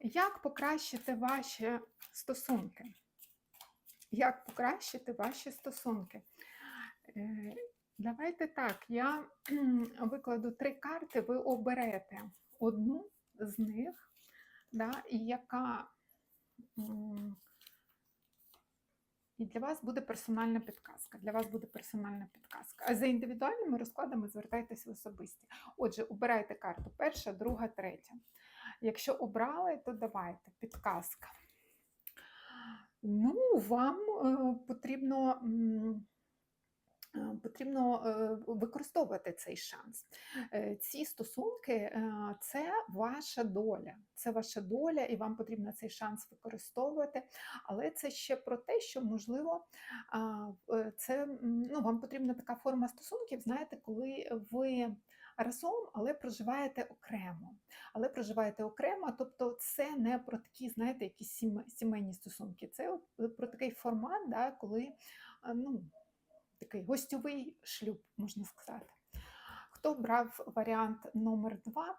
Як покращити ваші стосунки? Як покращити ваші стосунки? Е, Давайте так, я викладу три карти, ви оберете одну з них, да, і яка і для вас буде персональна підказка. Для вас буде персональна підказка. А за індивідуальними розкладами звертайтесь в особисті. Отже, обирайте карту перша, друга, третя. Якщо обрали, то давайте підказка. Ну, вам е, потрібно. е, Потрібно е, використовувати цей шанс. Ці стосунки це ваша доля. Це ваша доля, і вам потрібно цей шанс використовувати. Але це ще про те, що можливо це ну, вам потрібна така форма стосунків, знаєте, коли ви разом, але проживаєте окремо. Але проживаєте окремо, тобто це не про такі, знаєте, якісь сімейні стосунки. Це про такий формат, да, коли ну, такий гостьовий шлюб, можна сказати. Хто брав варіант номер два,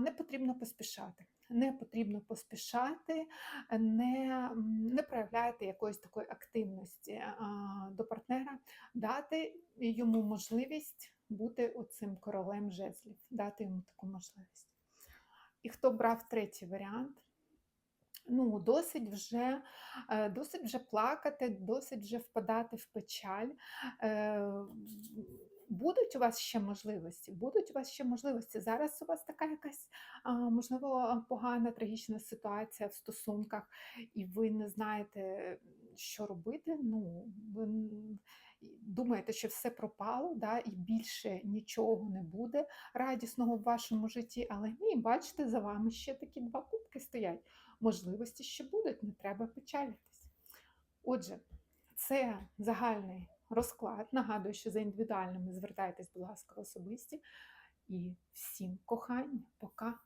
не потрібно поспішати. Не потрібно поспішати, не, не проявляйте якоїсь такої активності а, до партнера, дати йому можливість бути оцим королем жезлів, дати йому таку можливість. І хто брав третій варіант, ну, досить вже, е, досить вже плакати, досить вже впадати в печаль. Е, Будуть у вас ще можливості, будуть у вас ще можливості. Зараз у вас така якась, можливо, погана трагічна ситуація в стосунках, і ви не знаєте, що робити. Ну, ви думаєте, що все пропало, да, і більше нічого не буде радісного в вашому житті, але ні, бачите, за вами ще такі два кубки стоять можливості ще будуть, не треба печалитись. Отже, це загальний розклад. Нагадую, що за індивідуальними звертайтесь, будь ласка, особисті. І всім кохання. Пока.